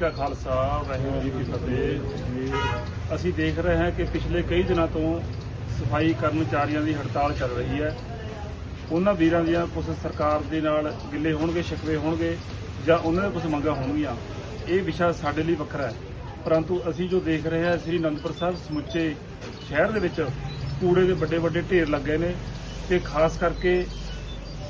ਕਾ ਖਾਲਸਾ, ਵਾਹਿਗੁਰੂ ਜੀ ਕੀ ਫਤਿਹ। ਅਸੀਂ ਦੇਖ ਰਹੇ ਹਾਂ ਕਿ ਪਿਛਲੇ ਕਈ ਦਿਨਾਂ ਤੋਂ ਸਫ਼ਾਈ ਕਰਮਚਾਰੀਆਂ ਦੀ ਹੜਤਾਲ ਚੱਲ ਰਹੀ ਹੈ। ਉਹਨਾਂ ਵੀਰਾਂ ਦੀਆਂ ਕੁਝ ਸਰਕਾਰ ਦੇ ਨਾਲ ਗਿੱਲੇ ਹੋਣਗੇ ਸ਼ਿਕਵੇ ਹੋਣਗੇ ਜਾਂ ਉਹਨਾਂ ਦੇ ਕੁਝ ਮੰਗਾਂ ਹੋਣਗੀਆਂ। ਇਹ ਵਿਸ਼ਾ ਸਾਡੇ ਲਈ ਵੱਖਰਾ ਹੈ। ਪਰੰਤੂ ਅਸੀਂ ਜੋ ਦੇਖ ਰਹੇ ਹਾਂ, ਸ੍ਰੀ ਅਨੰਦਪੁਰ ਸਾਹਿਬ ਸਮੁੱਚੇ ਸ਼ਹਿਰ ਦੇ ਵਿੱਚ ਕੂੜੇ ਦੇ ਵੱਡੇ ਵੱਡੇ ਢੇਰ ਲੱਗੇ ਨੇ ਤੇ ਖਾਸ ਕਰਕੇ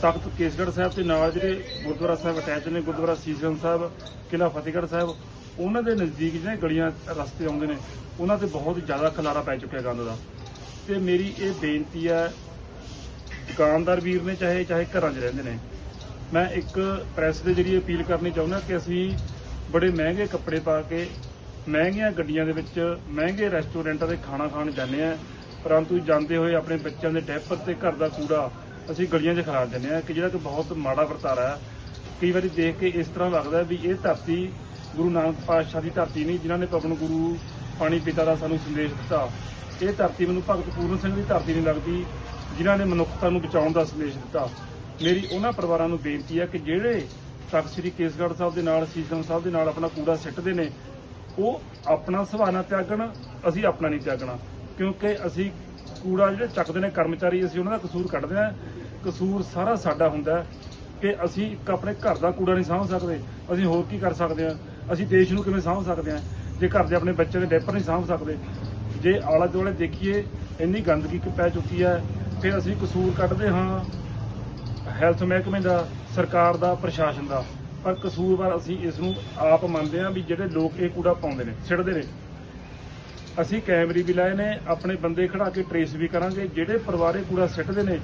ਤਖਤ ਕੇਸਗੜ੍ਹ ਸਾਹਿਬ ਤੇ ਨਾਲ ਜਿਹੜੇ ਗੁਰਦੁਆਰਾ ਸਾਹਿਬ ਅਟੈਚ ਨੇ, ਗੁਰਦੁਆਰਾ ਸੀਸਗੰਜ ਸਾਹਿਬ, ਕਿਲ੍ਹਾ ਫਤਿਹਗੜ੍ਹ ਸਾਹਿਬ, ਉਹਨਾਂ ਦੇ ਨਜ਼ਦੀਕ ਜਿਹੜੇ ਗਲੀਆਂ ਰਸਤੇ ਆਉਂਦੇ ਨੇ, ਉਹਨਾਂ ਤੇ ਬਹੁਤ ਜ਼ਿਆਦਾ ਖਲਾਰਾ ਪੈ ਚੁੱਕਿਆ ਗੰਦ ਦਾ। ਤੇ ਮੇਰੀ ਇਹ ਬੇਨਤੀ ਹੈ, ਦੁਕਾਨਦਾਰ ਵੀਰ ਨੇ ਚਾਹੇ ਚਾਹੇ ਘਰਾਂ 'ਚ ਰਹਿੰਦੇ ਨੇ, ਮੈਂ ਇੱਕ ਪ੍ਰੈਸ ਦੇ ਜਰੀਏ ਅਪੀਲ ਕਰਨੀ ਚਾਹੁੰਦਾ ਕਿ ਅਸੀਂ ਬੜੇ ਮਹਿੰਗੇ ਕੱਪੜੇ ਪਾ ਕੇ, ਮਹਿੰਗੀਆਂ ਗੱਡੀਆਂ ਦੇ ਵਿੱਚ ਮਹਿੰਗੇ ਰੈਸਟੋਰੈਂਟਾਂ ਦੇ ਖਾਣਾ ਖਾਣ ਜਾਂਦੇ ਆ ਪਰੰਤੂ ਜਾਂਦੇ ਹੋਏ ਆਪਣੇ ਬੱਚਿਆਂ ਦੇ ਡੈਪਰ ਤੇ ਘਰ ਦਾ ਕੂੜਾ ਅਸੀਂ ਗਲੀਆਂ 'ਚ ਖਿਲਾਰ ਦਿੰਦੇ ਆ ਕਿ ਜਿਹੜਾ ਕਿ ਬਹੁਤ ਮਾੜਾ ਵਰਤਾਰਾ ਹੈ, ਕਈ ਵਾਰੀ ਦੇਖ ਕੇ ਇਸ ਤਰ੍ਹਾਂ ਲੱਗਦਾ ਵੀ ਇਹ ਧਰਤੀ ਗੁਰੂ ਨਾਨਕ ਪਾਤਸ਼ਾਹ ਦੀ ਧਰਤੀ ਨਹੀਂ, ਜਿਨ੍ਹਾਂ ਨੇ ਪਵਨ ਗੁਰੂ, ਪਾਣੀ ਪਿਤਾ ਦਾ ਸਾਨੂੰ ਸੰਦੇਸ਼ ਦਿੱਤਾ। ਇਹ ਧਰਤੀ ਮੈਨੂੰ ਭਗਤ ਪੂਰਨ ਸਿੰਘ ਦੀ ਧਰਤੀ ਨਹੀਂ ਲੱਗਦੀ, ਜਿਨ੍ਹਾਂ ਨੇ ਮਨੁੱਖਤਾ ਨੂੰ ਬਚਾਉਣ ਦਾ ਸੰਦੇਸ਼ ਦਿੱਤਾ। ਮੇਰੀ ਉਹਨਾਂ ਪਰਿਵਾਰਾਂ ਨੂੰ ਬੇਨਤੀ ਹੈ ਕਿ ਜਿਹੜੇ ਤਖਤ ਸ੍ਰੀ ਕੇਸਗੜ੍ਹ ਸਾਹਿਬ ਦੇ ਨਾਲ ਸੀਸਗੰਜ ਸਾਹਿਬ ਦੇ ਨਾਲ ਆਪਣਾ ਕੂੜਾ ਸਿੱਟਦੇ ਨੇ, ਉਹ ਆਪਣਾ ਸੁਭਾਅ ਤਿਆਗਣ, ਅਸੀਂ ਆਪਣਾ ਨਹੀਂ ਤਿਆਗਣਾ। ਕਿਉਂਕਿ ਅਸੀਂ ਕੂੜਾ ਜਿਹੜੇ ਚੱਕਦੇ ਨੇ ਕਰਮਚਾਰੀ, ਅਸੀਂ ਉਹਨਾਂ ਦਾ ਕਸੂਰ ਕੱਢਦੇ ਹਾਂ। ਕਸੂਰ ਸਾਰਾ ਸਾਡਾ ਹੁੰਦਾ ਕਿ ਅਸੀਂ ਇੱਕ ਆਪਣੇ ਘਰ ਦਾ ਕੂੜਾ ਨਹੀਂ ਸਾਂਭ ਸਕਦੇ। ਅਸੀਂ ਹੋਰ ਕੀ ਕਰ ਸਕਦੇ ਹਾਂ? ਅਸੀਂ ਦੇਸ਼ ਨੂੰ ਕਿਵੇਂ ਸਾਂਭ ਸਕਦੇ ਹਾਂ? ਜੇ ਘਰ ਦੇ ਆਪਣੇ ਬੱਚੇ ਦੇ ਡੈਪਰ ਨਹੀਂ ਸਾਂਭ ਸਕਦੇ। ਜੇ ਆਲਾ ਦੁਆਲੇ ਦੇਖੀਏ, ਇੰਨੀ ਗੰਦਗੀ ਕਿ ਪੈ ਚੁੱਕੀ ਹੈ ਫਿਰ ਅਸੀਂ ਕਸੂਰ ਕੱਢਦੇ ਹਾਂ ਹੈਲਥ ਮਹਿਕਮੇ ਦਾ, ਸਰਕਾਰ ਦਾ, ਪ੍ਰਸ਼ਾਸਨ ਦਾ। ਪਰ ਕਸੂਰਵਾਰ ਅਸੀਂ ਇਸ ਨੂੰ ਆਪ ਮੰਨਦੇ ਹਾਂ ਵੀ ਜਿਹੜੇ ਲੋਕ ਇਹ ਕੂੜਾ ਪਾਉਂਦੇ ਨੇ ਛਿੜਦੇ ਨੇ ਅਸੀਂ ਕੈਮਰੇ ਵੀ ਲਾਏ ਨੇ, ਆਪਣੇ ਬੰਦੇ ਖੜਾ ਕੇ ਟਰੇਸ ਵੀ ਕਰਾਂਗੇ, ਜਿਹੜੇ ਪਰਿਵਾਰੇ ਕੂੜਾ ਸਿੱਟਦੇ ਨੇ,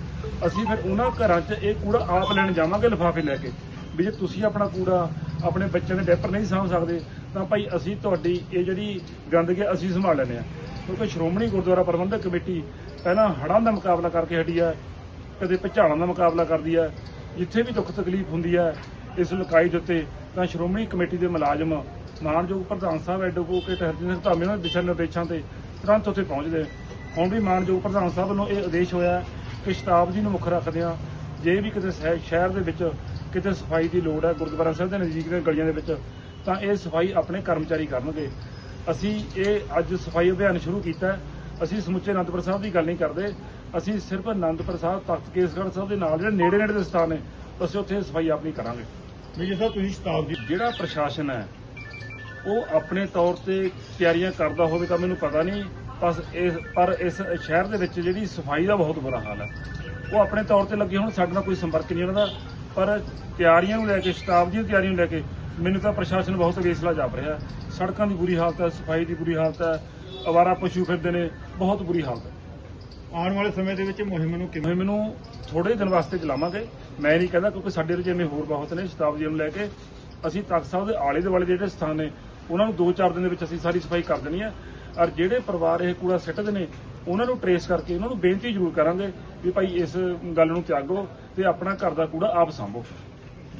ਅਸੀਂ ਫਿਰ ਉਹਨਾਂ ਘਰਾਂ 'ਚ ਇਹ ਕੂੜਾ ਆਪ ਲੈਣ ਜਾਵਾਂਗੇ ਲਿਫਾਫੇ ਲੈ ਕੇ। ਵੀ ਜੇ ਤੁਸੀਂ ਆਪਣਾ ਕੂੜਾ ਆਪਣੇ ਬੱਚਿਆਂ ਦੇ ਡੈਪਰ ਨਹੀਂ ਸਾਂਭ ਸਕਦੇ, ਤਾਂ ਭਾਈ ਅਸੀਂ ਤੁਹਾਡੀ ਇਹ ਜਿਹੜੀ ਗੰਦਗੀ ਅਸੀਂ ਸੰਭਾਲ ਲੈਂਦੇ ਆ ਕਿਉਂਕਿ ਸ਼੍ਰੋਮਣੀ ਗੁਰਦੁਆਰਾ ਪ੍ਰਬੰਧਕ ਕਮੇਟੀ ਪਹਿਲਾਂ ਹੜ੍ਹਾਂ ਦਾ ਮੁਕਾਬਲਾ ਕਰਕੇ ਹਟੀ ਹੈ ਕਦੇ ਭੁਚਾਲਾਂ ਦਾ ਮੁਕਾਬਲਾ ਕਰਦੀ ਹੈ ਜਿੱਥੇ ਵੀ ਦੁੱਖ ਤਕਲੀਫ ਹੁੰਦੀ ਹੈ ਇਸ ਲੁਕਾਈ ਦੇ ਉੱਤੇ ਤਾਂ ਸ਼੍ਰੋਮਣੀ ਕਮੇਟੀ ਦੇ ਮੁਲਾਜ਼ਮ ਮਾਨਯੋਗ ਪ੍ਰਧਾਨ ਸਾਹਿਬ ਐਡਵੋਕੇਟ ਹਰਜਿੰਦਰ ਸਿੰਘ ਧਾਮੀ ਉਹਨਾਂ ਦੇ ਦਿਸ਼ਾ ਨਿਰਦੇਸ਼ਾਂ ਤੇ ਤੁਰੰਤ ਉੱਥੇ ਪਹੁੰਚਦੇ। ਹੁਣ ਵੀ ਮਾਨਯੋਗ ਪ੍ਰਧਾਨ ਸਾਹਿਬ ਵੱਲੋਂ ਇਹ ਆਦੇਸ਼ ਹੋਇਆ ਕਿ ਸ਼ਤਾਬਦੀ ਨੂੰ ਮੁੱਖ ਰੱਖਦਿਆਂ ਜੇ ਵੀ ਕਿਤੇ ਸ਼ਹਿ- ਸ਼ਹਿਰ ਦੇ ਵਿੱਚ ਕਿਤੇ ਸਫ਼ਾਈ ਦੀ ਲੋੜ ਹੈ ਗੁਰਦੁਆਰਾ ਸਾਹਿਬ ਦੇ ਨਜ਼ਦੀਕ ਦੇ ਗਲੀਆਂ ਦੇ ਵਿੱਚ ਤਾਂ ਇਹ ਸਫ਼ਾਈ ਆਪਣੇ ਕਰਮਚਾਰੀ ਕਰਨਗੇ। ਅਸੀਂ ਇਹ ਅੱਜ ਸਫ਼ਾਈ ਅਭਿਆਨ ਸ਼ੁਰੂ ਕੀਤਾ। ਅਸੀਂ ਸਮੁੱਚੇ ਅਨੰਦਪੁਰ ਸਾਹਿਬ ਦੀ ਗੱਲ ਨਹੀਂ ਕਰਦੇ। ਅਸੀਂ ਸਿਰਫ ਅਨੰਦਪੁਰ ਸਾਹਿਬ ਤਖਤ ਕੇਸਗੜ੍ਹ ਸਾਹਿਬ ਦੇ ਨਾਲ ਜਿਹੜੇ ਨੇੜੇ ਨੇੜੇ ਦੇ ਸਥਾਨ ਨੇ ਅਸੀਂ ਉੱਥੇ ਸਫ਼ਾਈ ਆਪਣੀ ਕਰਾਂਗੇ। ਮੇਜਰ ਸਾਹਿਬ ਤੁਸੀਂ ਸ਼ਤਾਬਦੀ ਜਿਹੜਾ ਪ੍ਰਸ਼ਾਸਨ ਹੈ ਉਹ ਆਪਣੇ ਤੌਰ ਤੇ ਤਿਆਰੀਆਂ ਕਰਦਾ ਹੋਵੇ ਤਾਂ ਮੈਨੂੰ ਪਤਾ ਨਹੀਂ ਬਸ ਇਸ ਪਰ ਇਸ ਸ਼ਹਿਰ ਦੇ ਵਿੱਚ ਜਿਹੜੀ ਸਫ਼ਾਈ ਦਾ ਬਹੁਤ ਬੁਰਾ ਹਾਲ ਹੈ। ਉਹ ਆਪਣੇ ਤੌਰ ਤੇ ਲੱਗੇ ਹੁਣ ਸਾਡੇ ਨਾਲ ਕੋਈ ਸੰਪਰਕ ਨਹੀਂ ਉਹਨਾਂ ਦਾ। ਪਰ ਤਿਆਰੀਆਂ ਨੂੰ ਲੈ ਕੇ ਸ਼ਤਾਬਦੀ ਦੀ ਤਿਆਰੀ ਨੂੰ ਲੈ ਕੇ ਮੈਨੂੰ ਤਾਂ ਪ੍ਰਸ਼ਾਸਨ ਬਹੁਤ ਵੇਸਲਾ ਜਾਪ ਰਿਹਾ। ਸੜਕਾਂ ਦੀ ਬੁਰੀ ਹਾਲਤ ਹੈ ਸਫ਼ਾਈ ਦੀ ਬੁਰੀ ਹਾਲਤ ਹੈ ਅਵਾਰਾ ਪਸ਼ੂ ਫਿਰਦੇ ਨੇ ਬਹੁਤ ਬੁਰੀ ਹਾਲਤ ਹੈ। ਆਉਣ ਵਾਲੇ ਸਮੇਂ ਦੇ ਵਿੱਚ ਮੁਹਿੰਮ ਨੂੰ ਕਿਵੇਂ ਮੈਨੂੰ ਥੋੜੇ ਦਿਨ ਵਾਸਤੇ ਚਲਾਵਾਂਗੇ। ਮੈਂ ਨਹੀਂ ਕਹਿੰਦਾ ਕਿਉਂਕਿ ਸਾਡੇ ਰਜੇਵੇਂ ਹੋਰ ਬਹੁਤ ਨੇ ਸ਼ਤਾਬਦੀ ਨੂੰ ਲੈ ਕੇ। ਅਸੀਂ ਤਖਤ ਸਾਹਿਬ ਦੇ ਆਲੇ ਦੁਆਲੇ ਜਿਹੜੇ ਸਥਾਨ ਨੇ ਉਹਨਾਂ ਨੂੰ 2-4 ਦਿਨ ਦੇ ਵਿੱਚ ਅਸੀਂ ਸਾਰੀ ਸਫ਼ਾਈ ਕਰ ਦੇਣੀ ਹੈ। ਔਰ ਜਿਹੜੇ ਪਰਿਵਾਰ ਇਹ ਕੂੜਾ ਸਿੱਟਦੇ ਨੇ, ਉਹਨਾਂ ਨੂੰ ਟਰੇਸ ਕਰਕੇ ਉਹਨਾਂ ਨੂੰ ਬੇਨਤੀ ਜ਼ਰੂਰ ਕਰਾਂਗੇ ਵੀ ਭਾਈ ਇਸ ਗੱਲ ਨੂੰ ਤਿਆਗੋ ਤੇ ਆਪਣਾ ਘਰ ਦਾ ਕੂੜਾ ਆਪ ਸੰਭੋ।